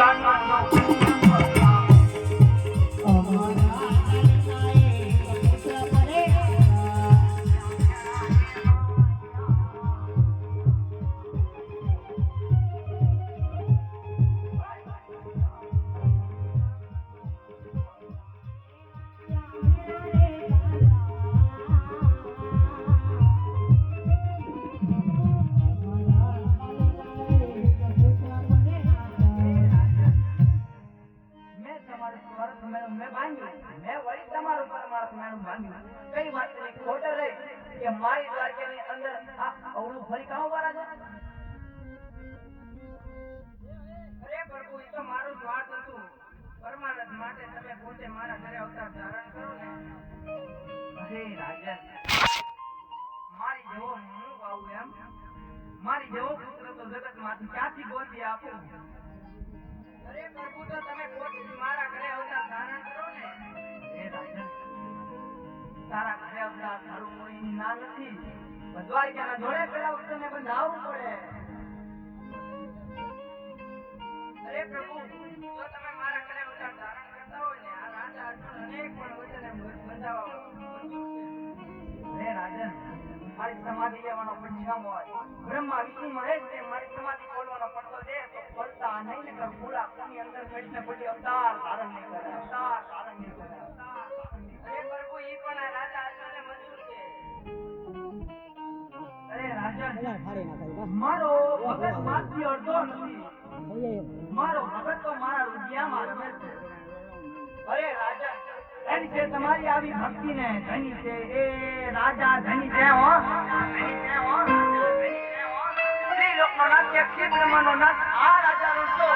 મેં મેં બાંધ્યું. મેં વળી તમારું પરમાર્થ મેળવું બાંધ્યું. કઈ વાતની ખોટ રહી કે મારી દ્વારકાની અંદર આ અવળું ફરી કામ વાળા છે? પ્રભુ, એ તો મારું સ્વાર્થ હતું. પરમાનંદ માટે તમે પોતે મારા ઘરે અવતાર ધારણ કરો ને. મારી જેવો હું આવું એમ? મારી જેવો પુત્ર તો જગતમાંથી ક્યાંથી ગોતી આપું તારા અવતાર ધારું કોઈની ના નથી. દ્વારકાના જોડે પેલા વખતે બંધાવવું પડે. અરે પ્રભુ, જો તમે મારા ઘરે અવતાર ધારણ કરતા હોય ને, આ રાજા અર્જુન અનેક પણ વચને બંધાવવા અરે રાજન, મારી સમાધિ લેવાનો પંચાંગ હોય. બ્રહ્મા, વિષ્ણુ, મહેશ ને મારી સમાધિ ખોલવાનો પડતો દે તો ખોલતા નહીં ને કર પૂરા કોની અંદર કૃષ્ણ પછી અવતાર મારો મગજ માથી અડધો નથી. મારો ભગત તો મારા રુધિયામાં રમે છે અરે રાજા ધન છે તમારી આવી ભક્તિ ને ધની છે. એ રાજા ધની છે હો. ધની છે હો. ધની છે હો સ્ત્રી લોકનો નાથ કે ક્ષેત્રમાંનો નાથ આ રાજા રૂસો